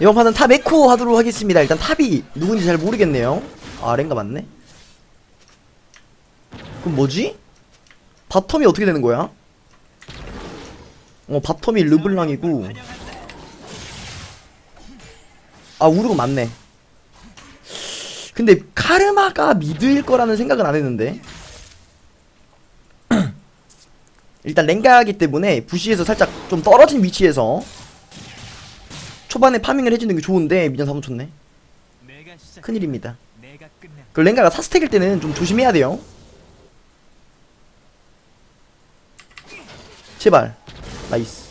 이번 판은 탑 에코 하도록 하겠습니다. 일단 탑이 누군지 잘 모르겠네요. 아, 랭가 맞네. 그럼 뭐지? 바텀이 어떻게 되는 거야? 어, 바텀이 르블랑이고. 아, 우르고 맞네. 근데 카르마가 미드일 거라는 생각은 안 했는데. 일단 랭가기 때문에 부시에서 살짝 좀 떨어진 위치에서 초반에 파밍을 해주는 게 좋은데 미전 사무 쳤네. 큰일입니다. 그 랭가가 4스택일 때는 좀 조심해야 돼요. 제발. 나이스.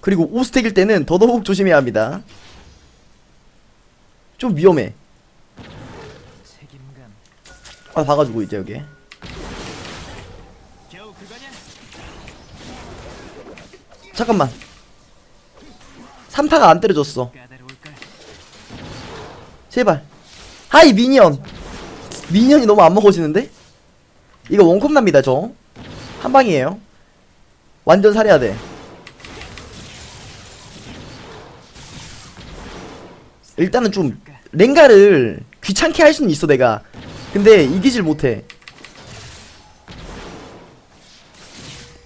그리고 5스택일 때는 더더욱 조심해야 합니다. 좀 위험해. 아 봐가지고 이제 여기? 잠깐만 3타가 안 때려줬어. 제발. 하이 미니언. 미니언이 너무 안 먹어지는데? 이거 원컵 납니다 저. 한방이에요. 완전 살해야 돼. 일단은 좀 랭가를 귀찮게 할 수는 있어 내가. 근데 이기질 못해.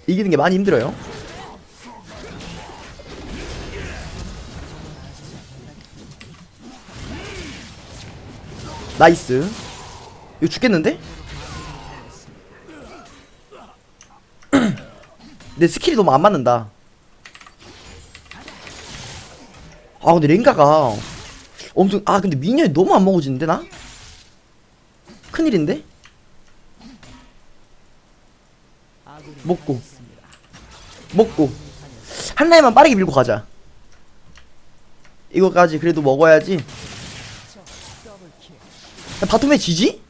이기는 게 많이 힘들어요 나이스 이거 죽겠는데? 내 스킬이 너무 안 맞는다 아 근데 랭가가 엄청 아 근데 미니언이 너무 안 먹어지는데 나? 큰일인데? 먹고 먹고 한 라인만 빠르게 밀고 가자 이거까지 그래도 먹어야지 야, 바텀에 지지?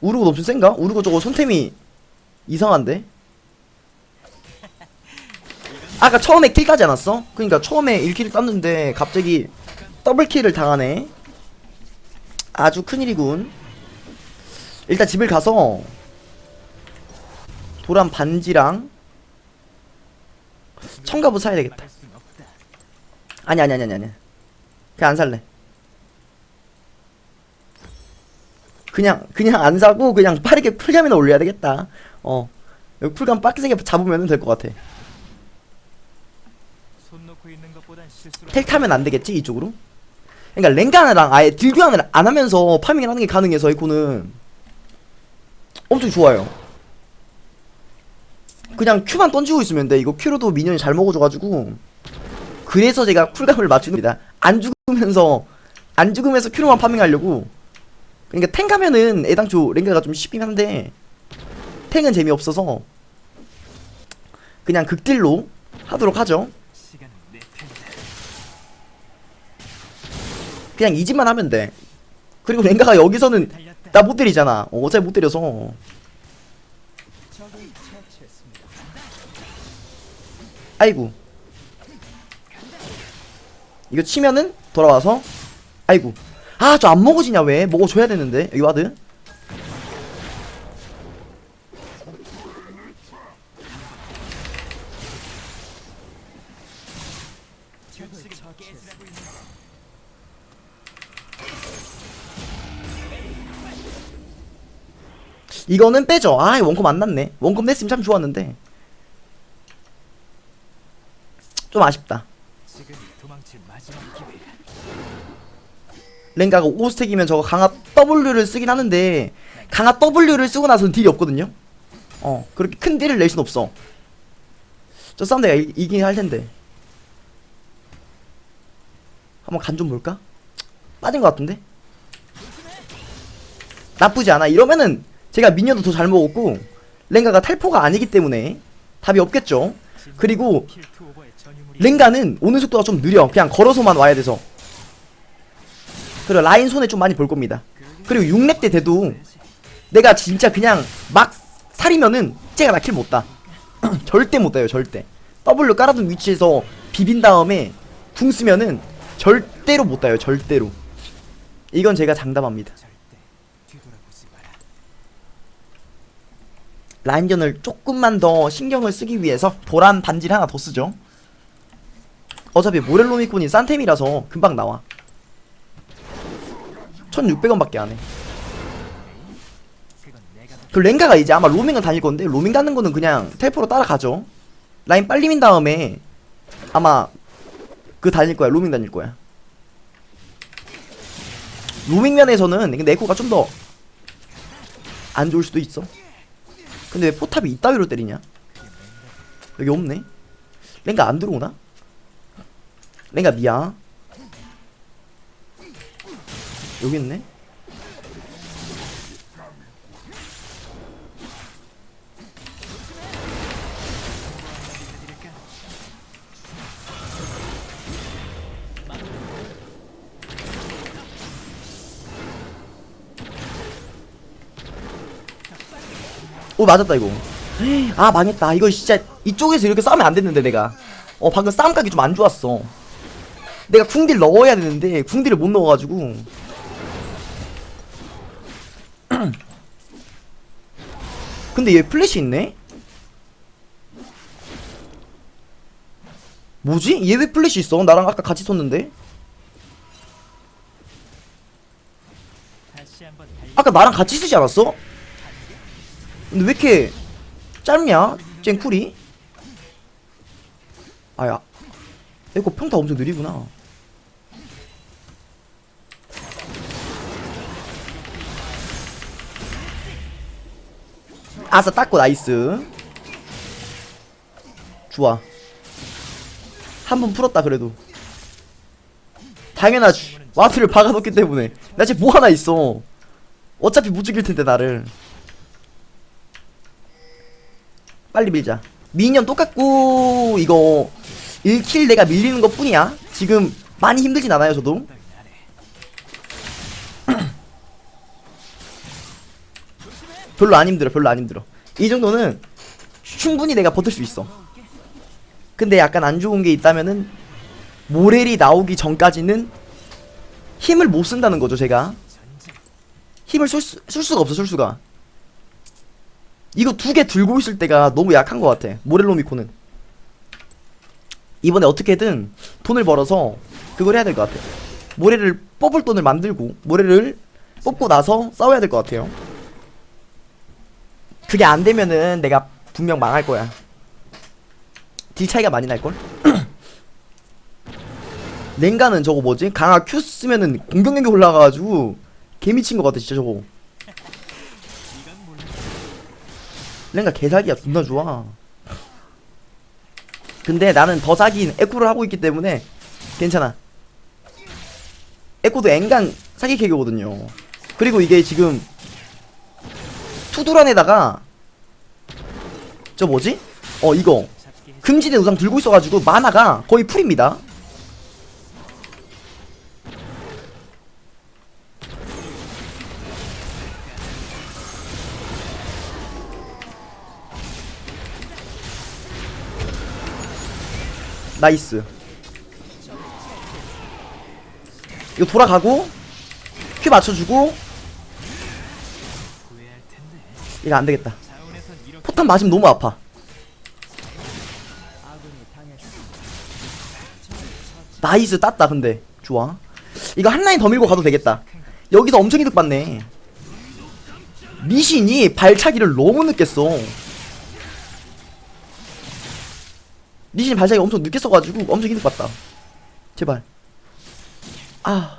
우르고 엄청 센가? 우르고 저거 손템이 이상한데? 아까 처음에 킬 까지 않았어? 그니까 처음에 1킬을 땄는데 갑자기 더블킬을 당하네 아주 큰일이군 일단 집을 가서 도란 반지랑 청가부 사야 되겠다 아니 아니 아니 아니 그냥 안 살래 그냥 그냥 안 사고 그냥 빠르게 풀감이나 올려야 되겠다. 어. 여기 풀감 빡세게 잡으면 될 것 같아. 텔 타면 안 되겠지 이쪽으로? 그러니까 랭가랑 아예 딜교환을 안 하면서 파밍을 하는 게 가능해서 이코는. 엄청 좋아요. 그냥 큐만 던지고 있으면 돼. 이거 큐로도 미니언이 잘 먹어줘가지고. 그래서 제가 쿨감을 맞춥니다. 안 죽으면서 안 죽으면서 큐로만 파밍하려고 그러니까 탱 가면은 애당초 랭가가 좀 쉽긴 한데 탱은 재미없어서 그냥 극딜로 하도록 하죠 그냥 이 집만 하면 돼. 그리고 랭가가 여기서는 나 못 때리잖아. 어, 어차피 못 때려서. 아이고. 이거 치면은 돌아와서 아이고. 아, 저 안 먹어지냐 왜? 먹어줘야 되는데. 여기 와드. 이거는 빼죠. 아, 원컵 안 났네. 원컵 냈으면 참 좋았는데. 좀 아쉽다. 지금이 도망칠 마지막 기회야 랭가가 5스택이면 저거 강화 W를 쓰긴 하는데 강화 W를 쓰고 나서는 딜이 없거든요. 어 그렇게 큰 딜을 낼 순 없어. 저 싸움 내가 이, 이긴 할 텐데. 한번 간 좀 볼까? 빠진 것 같은데? 나쁘지 않아. 이러면은 제가 미니언도 더 잘 먹었고 랭가가 탈포가 아니기 때문에 답이 없겠죠. 그리고 랭가는 오는 속도가 좀 느려. 그냥 걸어서만 와야 돼서. 그리고 라인 손에 좀 많이 볼 겁니다. 그리고 6렙 때 돼도 내가 진짜 그냥 막 살이면은 쟤가 나킬못 따. 절대 못 따요, 절대. W 깔아둔 위치에서 비빈 다음에 궁 쓰면은 절대로 못 따요, 절대로. 이건 제가 장담합니다. 라인전을 조금만 더 신경을 쓰기 위해서 도란 반지를 하나 더 쓰죠. 어차피 모렐로미콘이 싼 템이라서 금방 나와 1600원밖에 안해. 그 랭가가 이제 아마 로밍은 다닐 건데 로밍 가는 거는 그냥 텔포로 따라가죠. 라인 빨리 민 다음에 아마 그 다닐 거야 로밍 다닐 거야. 로밍 면에서는 에코가 좀 더 안 좋을 수도 있어. 근데 왜 포탑이 이따위로 때리냐? 여기 없네. 랭가 안 들어오나? 랭가 미야 여기 있네? 오 맞았다 이거. 아 망했다. 이거 진짜 이쪽에서 이렇게 싸우면 안 됐는데 내가. 어 방금 싸움 각이 좀 안 좋았어. 내가 궁딜 넣어야 되는데 궁딜을 못 넣어가지고 근데 얘 플래시 있네? 뭐지? 얘 왜 플래시 있어? 나랑 아까 같이 썼는데? 아까 나랑 같이 쓰지 않았어? 근데 왜 이렇게 짧냐? 쨍 쿨이? 아야 이거 평타 엄청 느리구나 아싸 닦고 나이스. 좋아. 한 번 풀었다 그래도. 당연하지. 와트를 박아놓기 때문에. 나 지금 뭐 하나 있어. 어차피 못 죽일 텐데 나를. 빨리 밀자. 미니언 똑같고 이거. 1킬 내가 밀리는 것 뿐이야. 지금 많이 힘들진 않아요 저도 별로 안 힘들어 별로 안 힘들어. 이 정도는 충분히 내가 버틸 수 있어. 근데 약간 안 좋은 게 있다면은 모렐이 나오기 전까지는 힘을 못 쓴다는 거죠 제가. 힘을 쓸, 수, 쓸 수가 없어 쓸 수가. 이거 두 개 들고 있을 때가 너무 약한 것 같아 모렐로미코는. 이번에 어떻게든 돈을 벌어서 그걸 해야 될 것 같아. 모렐을 뽑을 돈을 만들고 모렐을 뽑고 나서 싸워야 될 것 같아요 그게 안 되면은 내가 분명 망할 거야. 딜 차이가 많이 날걸? 랭가는 저거 뭐지? 강화 큐 쓰면은 공격력이 올라가가지고 개미친 것 같아 진짜 저거. 랭가 개사기야 존나 좋아. 근데 나는 더 사기인 에코를 하고 있기 때문에 괜찮아. 에코도 앵간 사기 캐교거든요. 그리고 이게 지금 투두란에다가 저 뭐지? 어 이거. 금지된 우상 들고 있어가지고 만화가 거의 풀입니다. 나이스. 이거 돌아가고 큐 맞춰주고 이거 안되겠다. 포탄 맞으면 너무 아파. 나이스 땄다 근데. 좋아 이거 한 라인 더 밀고 가도 되겠다. 여기서 엄청 이득 받네. 미신이 발차기를 너무 늦게 써 미신이 발차기 엄청 늦게 써가지고 엄청 이득 받다. 제발. 아.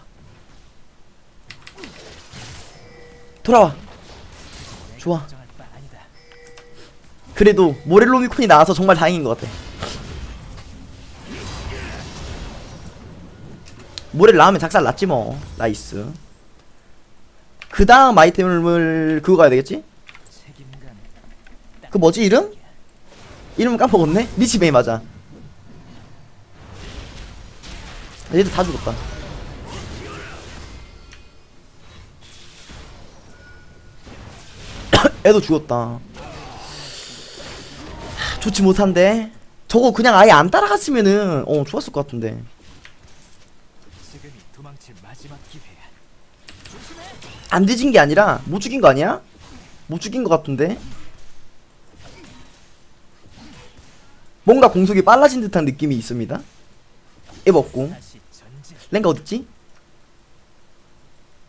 돌아와. 좋아 그래도 모렐로미콘이 나와서 정말 다행인 것 같아. 모렐 나오면 작살 났지 뭐. 나이스. 그 다음 아이템을 그거 가야 되겠지? 그 뭐지 이름? 이름 까먹었네? 리치베이 맞아. 얘들 다 죽었다. 애도 죽었다. 하, 좋지 못한데. 저거 그냥 아예 안 따라갔으면은 어 좋았을 것 같은데. 안 뒤진 게 아니라 못 죽인 거 아니야? 못 죽인 것 같은데. 뭔가 공속이 빨라진 듯한 느낌이 있습니다. 얘 먹고. 랭가 어딨지?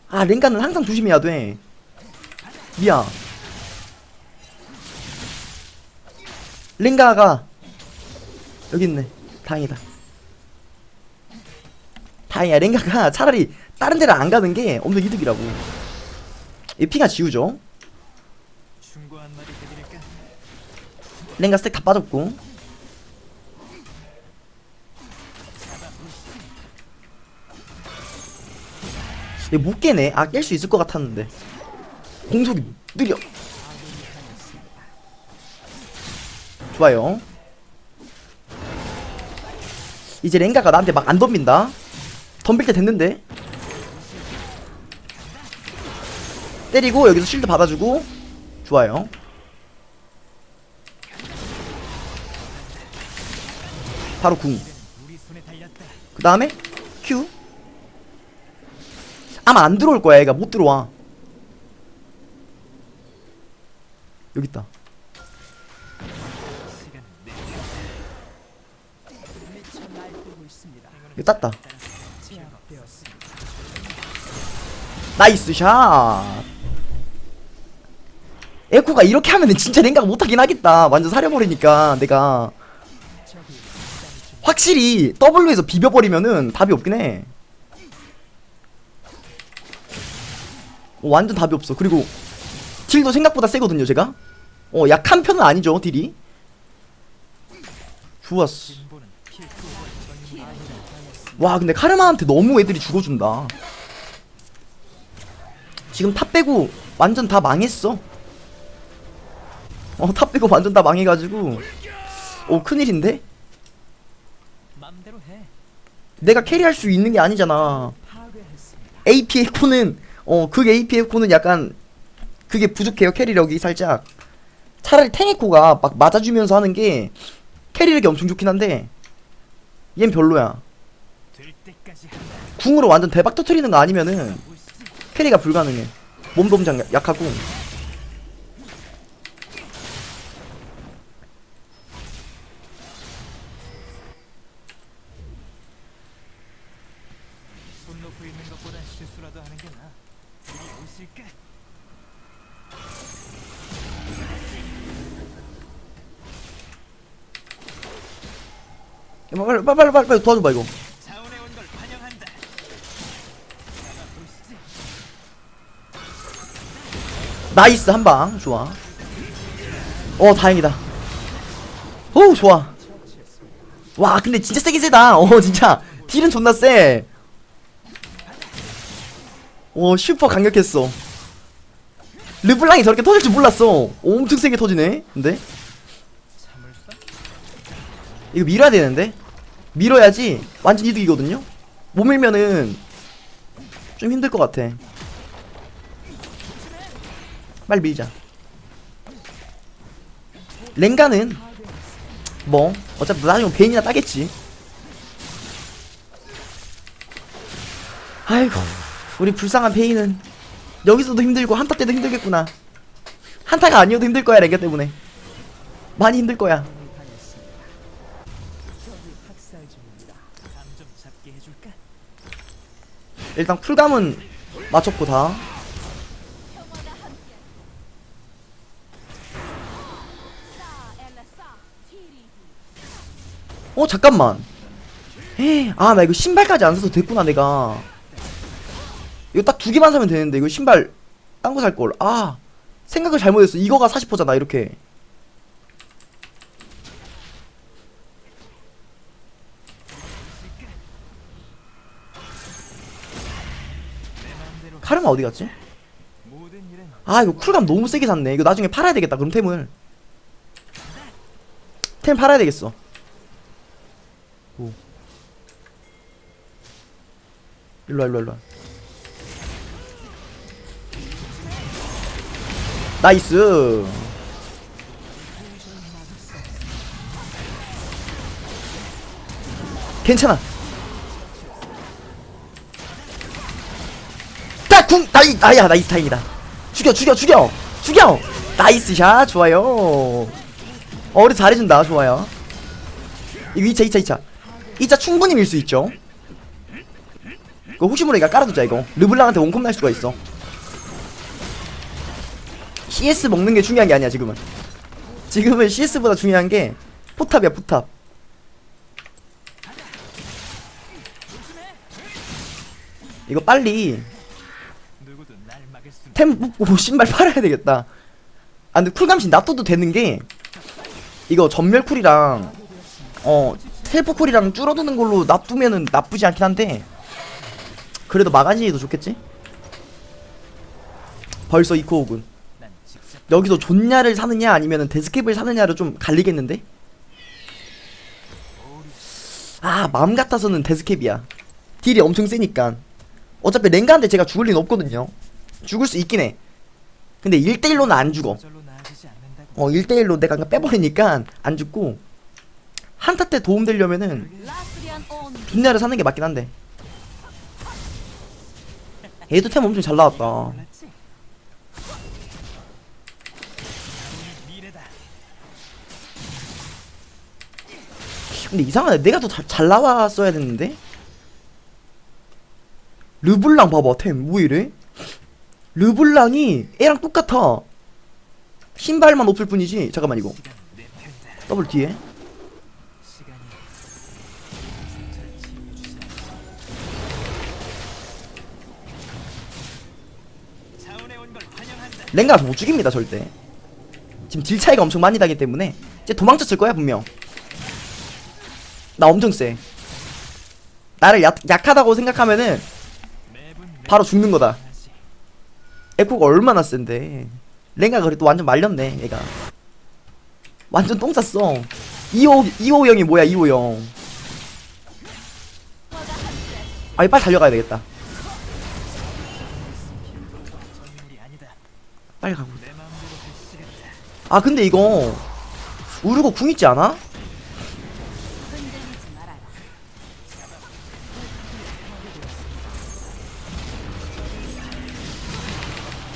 아 랭가는 항상 조심해야 돼 미야 랭가가 여기 있네. 다행이다. 다행이야. 랭가가 차라리 다른 데를 안 가는 게 엄청 이득이라고. 이 피가 지우죠? 랭가 스택 다 빠졌고. 얘 못 깨네. 아 깰 수 있을 것 같았는데. 공속이 느려 좋아요. 이제 랭가가 나한테 막 안 덤빈다. 덤빌 때 됐는데. 때리고 여기서 실드 받아주고. 좋아요. 바로 궁. 우리 손에 달렸다. 그 다음에 Q. 아마 안 들어올 거야. 얘가 못 들어와. 여기 있다 이거 땄다. 나이스 샷. 에코가 이렇게 하면은 진짜 냉각 못하긴 하겠다. 완전 사려버리니까 내가. 확실히 W에서 비벼버리면은 답이 없긴 해. 어, 완전 답이 없어. 그리고 딜도 생각보다 세거든요 제가. 어 약한 편은 아니죠 딜이. 좋았어 와 근데 카르마한테 너무 애들이 죽어준다 지금 탑 빼고 완전 다 망했어 어탑 빼고 완전 다 망해가지고 오 큰일인데? 내가 캐리할 수 있는 게 아니잖아 파괴했습니다. AP 에코는 어그 AP 에코는 약간 그게 부족해요 캐리력이 살짝 차라리 탱 에코가 막 맞아주면서 하는 게 캐리력이 엄청 좋긴 한데 얜 별로야. 궁으로 완전 대박 터트리는 거 아니면은. 캐리가 불가능해. 약- 약하고. 빨리 빨리, 빨리 도와줘봐 이거. 나이스 한 방. 좋아. 어 다행이다. 오 좋아. 와 근데 진짜 세긴 세다. 어 진짜 딜은 존나 세. 오 슈퍼 강력했어. 르블랑이 저렇게 터질 줄 몰랐어. 엄청 세게 터지네. 근데? 이거 밀어야 되는데 밀어야지 완전 이득이거든요 못 밀면은 좀 힘들 것 같아 빨리 밀자 랭가는 뭐 어차피 나중에 베인이나 따겠지 아이고 우리 불쌍한 베인은 여기서도 힘들고 한타 때도 힘들겠구나 한타가 아니어도 힘들 거야 랭가 때문에 많이 힘들 거야? 일단 쿨감은 맞췄고 다. 어 잠깐만. 아 나 이거 신발까지 안 사도 됐구나 내가. 이거 딱 두 개만 사면 되는데 이거 신발 딴 거 살 걸. 아 생각을 잘못했어. 이거가 40%잖아 이렇게. 카르마 어디 갔지? 아 이거 쿨감 너무 세게 샀네. 이거 나중에 팔아야 되겠다. 그럼 템을. 템 팔아야 되겠어. 오. 일로와 일로와 일로와. 나이스. 괜찮아. 딱 궁, 나이, 아야, 나이스 다행이다. 죽여, 죽여, 죽여, 죽여. 나이스 샷, 좋아요. 어, 우리 잘해준다, 좋아요. 이거 2차, 2차, 2차. 이자 충분히 밀 수 있죠. 그 혹시 모르니까 깔아두자 이거. 르블랑한테 원콤 날 수가 있어. CS 먹는 게 중요한 게 아니야 지금은. 지금은 CS보다 중요한 게 포탑이야 포탑. 이거 빨리 템 뽑고 신발 팔아야 되겠다. 아 근데 쿨감시 놔둬도 되는 게 이거 전멸 쿨이랑 어 쿨이랑 줄어드는 걸로 놔두면은 나쁘지 않긴 한데 그래도 마가지도 좋겠지? 벌써 이코 오군 난 직접 여기서 존냐를 사느냐 아니면은 데스캡을 사느냐로 좀 갈리겠는데? 아 마음 같아서는 데스캡이야. 딜이 엄청 세니까. 어차피 랭가한테 제가 죽을 리는 없거든요. 죽을 수 있긴 해. 근데 1대1로는 안 죽어. 어 1대1로 내가 빼버리니까 안 죽고 한타 때 도움 되려면은 라스리안 온 존냐를 사는 게 맞긴 한데. 얘도 템 엄청 잘 나왔다. 근데 이상하네. 내가 더 잘 나왔어야 됐는데? 르블랑 봐봐 템. 뭐 이래 르블랑이 애랑 똑같아. 신발만 없을 뿐이지. 잠깐만 이거. 더블 뒤에 랭가 못 죽입니다 절대. 지금 딜 차이가 엄청 많이 나기 때문에. 이제 도망쳤을 거야 분명. 나 엄청 세 나를 약, 약하다고 생각하면은 바로 죽는 거다. 에코가 얼마나 센데. 랭가 그래도 완전 말렸네 얘가. 완전 똥 쌌어. 2호 2호 형이 뭐야 2호 형. 아이 빨리 달려가야 되겠다 빨리 가고 아 근데 이거 우르고 궁 있지 않아? 흔들리지 말아라.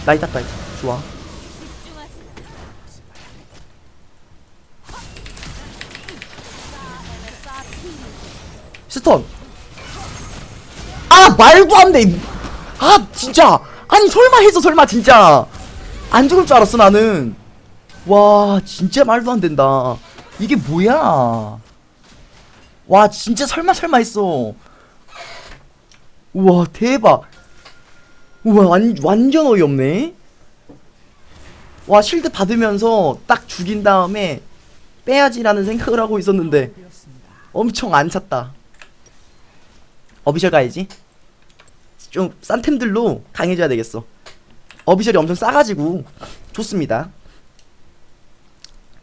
나 이따 따 좋아. 스톤 아 말도 안돼 아 진짜 아니 설마 해서 설마 진짜 안 죽을 줄 알았어 나는 와 진짜 말도 안 된다 이게 뭐야 와 진짜 설마 설마 했어 우와 대박 우와 완, 완전 어이없네 와 실드 받으면서 딱 죽인 다음에 빼야지라는 생각을 하고 있었는데. 엄청 안 찼다. 어비셜 가야지. 좀 싼 템들로 강해져야 되겠어. 어비셜이 엄청 싸가지고 좋습니다.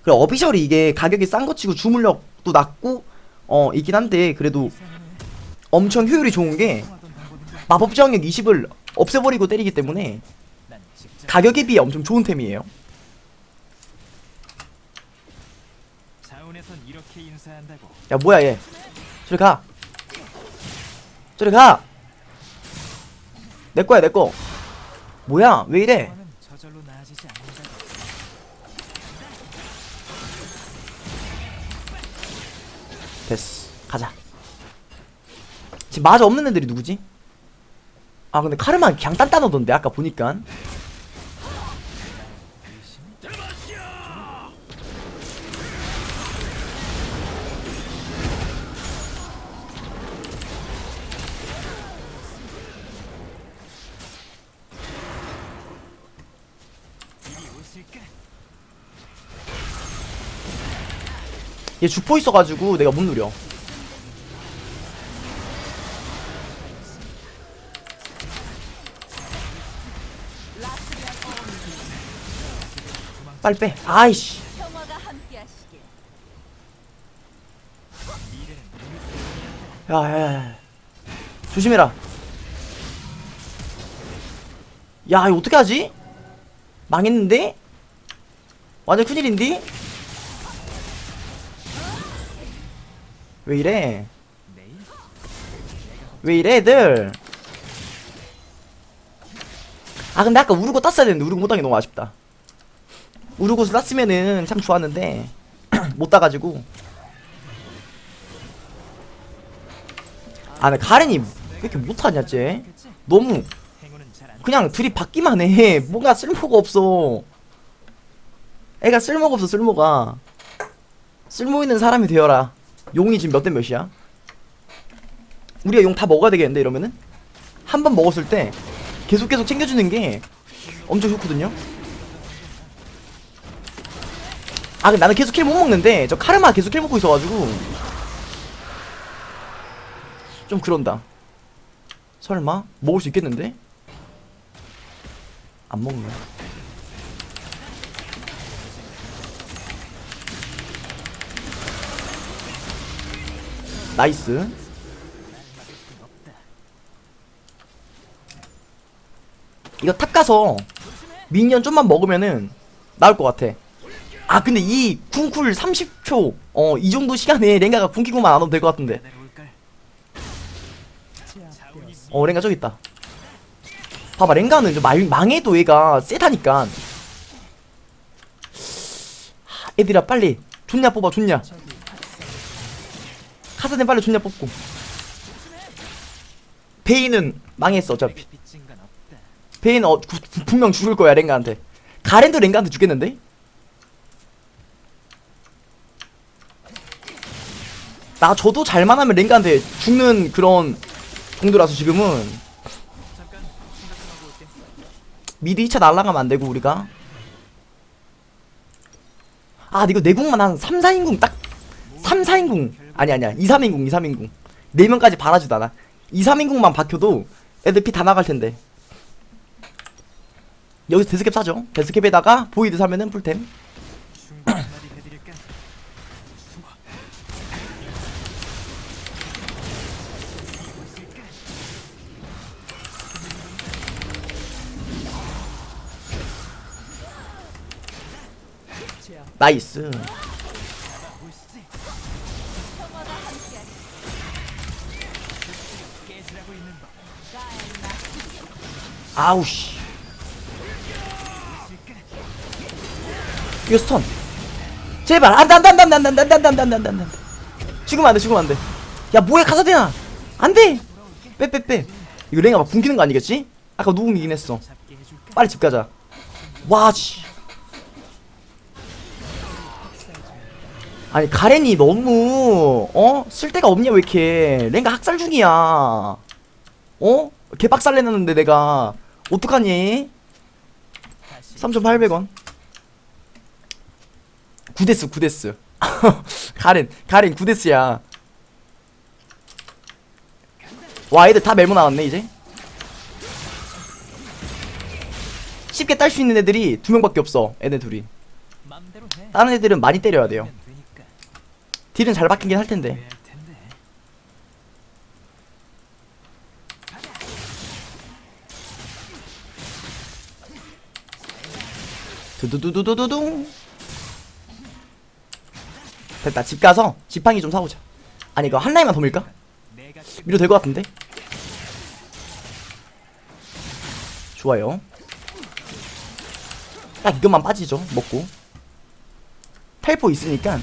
그래 어비셜이 이게 가격이 싼 거 치고 주물력도 낮고 어 있긴 한데 그래도 엄청 효율이 좋은 게 마법 저항력 20을 없애버리고 때리기 때문에 가격에 비해 엄청 좋은 템이에요. 야 뭐야 얘. 저리 가. 저리 가. 내거야 내거 뭐야? 왜 이래? 됐어. 가자. 지금 마저 없는 애들이 누구지? 아 근데 카르마 그냥 단단하던데 아까 보니까 얘 주포 있어가지고 내가 못 누려 빨리 빼 아이씨 야야야 조심해라 야 이거 어떻게 하지? 망했는데? 완전 큰일인데? 왜 이래? 왜 이래 애들? 아 근데 아까 우르고 땄어야 되는데 우르고 못딴 게 너무 아쉽다. 우르고를 땄으면은 참 좋았는데 못 따가지고. 아 근데 가렌이 왜 이렇게 못하냐 쟤? 너무. 그냥 둘이 받기만 해. 뭐가 쓸모가 없어. 애가 쓸모가 없어 쓸모가. 쓸모 있는 사람이 되어라 용이 지금 몇 대 몇이야? 우리가 용 다 먹어야 되겠는데 이러면은? 한 번 먹었을 때 계속 계속 챙겨주는 게 엄청 좋거든요? 아 근데 나는 계속 킬 못 먹는데 저 카르마 계속 킬 먹고 있어가지고 좀 그런다. 설마? 먹을 수 있겠는데? 안 먹네. 나이스. 이거 탑 가서 미니언 좀만 먹으면은 나올 것 같아. 아 근데 이 쿵쿨 30초 어 이 정도 시간에 랭가가 궁기고만 안 와도 될 것 같은데. 어 랭가 저기 있다 봐봐 랭가는 좀 망, 망해도 얘가 세다니까 하, 애들아 빨리 좋냐 뽑아 좋냐 카사딘 빨리 좋냐 뽑고. 베인은 망했어 어차피. 베인 어 구- 분명 죽을 거야 랭가한테. 가렌도 랭가한테 죽겠는데? 나 저도 잘만 하면 랭가한테 죽는 그런 정도라서 지금은. 미드 2차 날라가면 안 되고 우리가. 아 이거 내궁만 한 3, 4인궁 딱. 3, 4인궁 아니 아니야. 2, 3인궁 2, 3인궁. 4명까지 바라지도 않아. 2, 3인궁만 박혀도 애들 피 다 나갈 텐데. 여기서 데스캡 사죠. 데스캡에다가 보이드 사면은 풀템. 나이스 아우씨. 이거 스턴. 제발 안돼 안돼 안돼 안돼 안돼 안돼 안돼 안돼 안돼. 안돼 죽으면 안돼 죽으면 안돼. 야 뭐해 카사데나? 안돼! 빼빼빼. 이거 랭가 막 굶기는 거 아니겠지? 아까 누구 이긴 했어. 빨리 집 가자. 와씨. 아니 가렌이 너무 어? 쓸데가 없냐 왜 이렇게? 랭가 학살 중이야. 어? 개박살 내놨는데 내가 어떡하니? 다시. 3,800원. 9데스 9데스. 가렌 가렌 9데스야. 와 애들 다 메모 나왔네 이제? 쉽게 딸 수 있는 애들이 두 명밖에 없어 애들 둘이. 다른 애들은 많이 때려야 돼요. 딜은 잘 박히긴 할 텐데 왜할 텐데 두두두두두두둥. 됐다 집 가서 지팡이 좀 사오자. 아니 이거 한 라인만 더 밀까? 내가 밀어도 될것 같은데? 좋아요. 딱 이것만 빠지죠 먹고. 텔포 있으니까.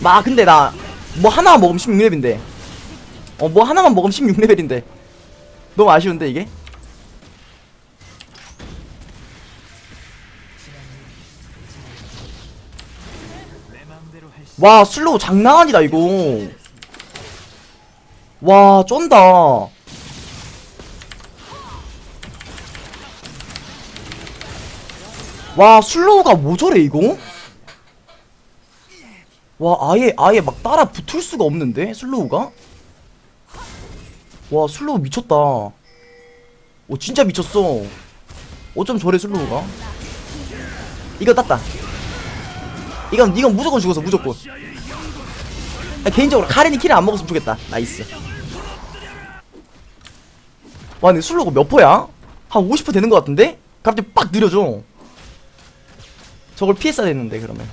마 근데 나 뭐 하나만 먹으면 16레벨인데. 어 뭐 하나만 먹으면 16레벨인데. 너무 아쉬운데 이게 와 슬로우 장난 아니다 이거. 와 쩐다. 와 슬로우가 뭐 저래 이거? 와 아예 아예 막 따라 붙을 수가 없는데 슬로우가? 와 슬로우 미쳤다. 오 진짜 미쳤어. 어쩜 저래 슬로우가. 이거 땄다 이건 이건 무조건 죽었어 무조건. 아, 개인적으로 카렌이 킬을 안 먹었으면 좋겠다. 나이스. 와 근데 슬로우가 몇 퍼야? 한 50% 되는 것 같은데? 갑자기 빡 느려져. 저걸 피했어야 됐는데 그러면.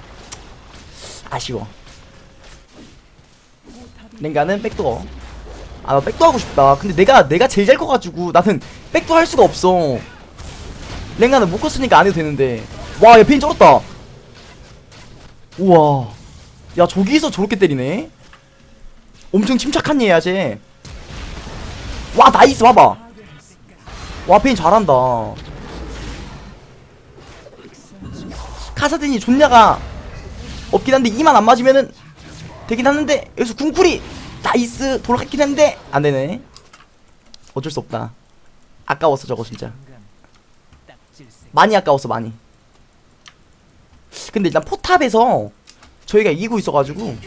아쉬워. 랭가는 백도어. 아나 백도 하고 싶다. 근데 내가 내가 제일 잘 커가지고 나는 백도 할 수가 없어. 랭가는 못 컸으니까 안 해도 되는데. 와 얘 페인 쩔었다 우와. 야 저기서 저렇게 때리네? 엄청 침착한 얘야 쟤. 와 나이스 봐봐. 와 페인 잘한다. 카사딘이 존냐가 없긴 한데 이만 안 맞으면은 되긴 하는데 여기서 궁쿨이 나이스 돌아갔긴 했는데 안되네. 어쩔 수 없다. 아까웠어 저거 진짜. 많이 아까웠어 많이 근데 일단 포탑에서 저희가 이기고 있어가지고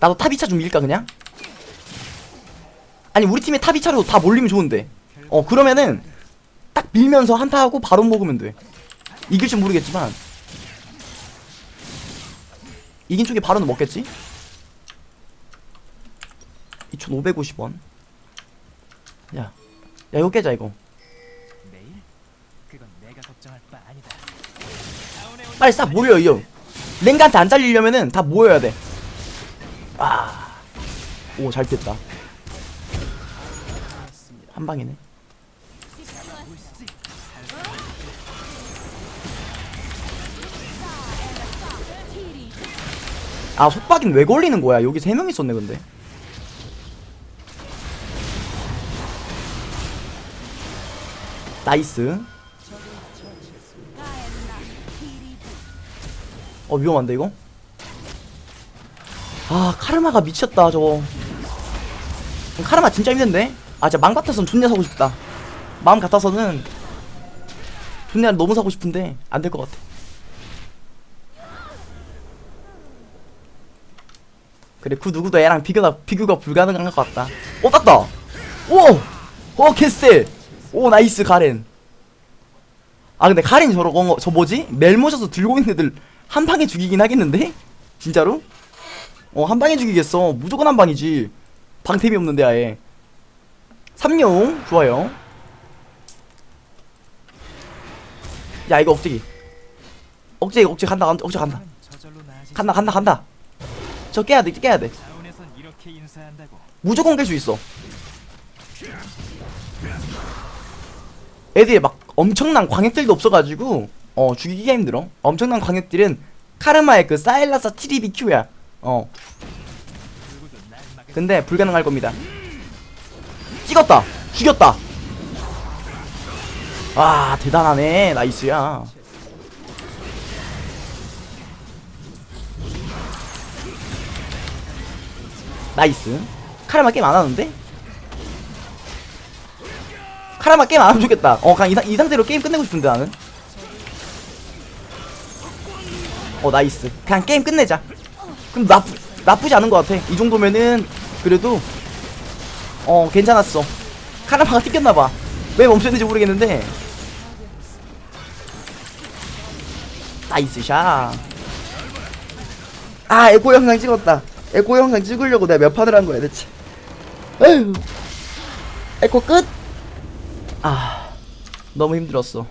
나도 탑 2차 좀 밀까 그냥? 아니 우리 팀에 탑 2차로 다 몰리면 좋은데 어 그러면은 딱 밀면서 한타 하고 바로 먹으면 돼 이길 줄 모르겠지만 이긴 쪽에 바로는 먹겠지? 2550원 야, 야 이거 깨자 이거. 빨리 싹 모여 이 형. 랭가한테 안 잘리려면은 다 모여야 돼. 아, 오 잘 됐다. 한 방이네. 아 속박인 왜 걸리는 거야? 여기 세 명 있었네 근데. 나이스. 어 위험한데 이거? 아 카르마가 미쳤다 저거 카르마 진짜 힘든데? 아 진짜 망 같아서는 존나 사고 싶다 마음 같아서는 존나 너무 사고 싶은데 안 될 것 같아 그래 그 누구도 애랑 비교가 비교가 불가능한 것 같다 어 땄다 오! 어 캐스텔 오 나이스 가렌 아 근데 가렌이 저러고 저 뭐지? 멜모셔서 들고 있는 애들 한 방에 죽이긴 하겠는데? 진짜로? 어 한 방에 죽이겠어. 무조건 한 방이지. 방템이 없는데 아예. 삼룡 좋아요. 야 이거 억제기. 억제기 억제 간다 간- 억제 간다. 간다 간다 간다. 저 깨야 돼 깨야 돼. 무조건 깰 수 있어. 애들이 막 엄청난 광역들도 없어가지고 어 죽이기가 힘들어. 엄청난 광역들은 카르마의 그 사일라사 트리비 큐야. 어. 근데 불가능할 겁니다. 찍었다. 죽였다. 와 대단하네. 나이스야. 나이스. 카르마 게임 안 하는데? 카르마 게임 안 하면 좋겠다. 어 그냥 이, 상- 이 상태로 게임 끝내고 싶은데 나는 어 나이스. 그냥 게임 끝내자. 그럼 나쁘, 나쁘지 않은 것 같아. 이 정도면은 그래도 어 괜찮았어. 카르마가 튕겼나봐. 왜 멈췄는지 모르겠는데. 나이스 샷아 에코 영상 찍었다. 에코 영상 찍으려고 내가 몇 판을 한 거야 대체. 에휴. 에코 끝? 아 너무 힘들었어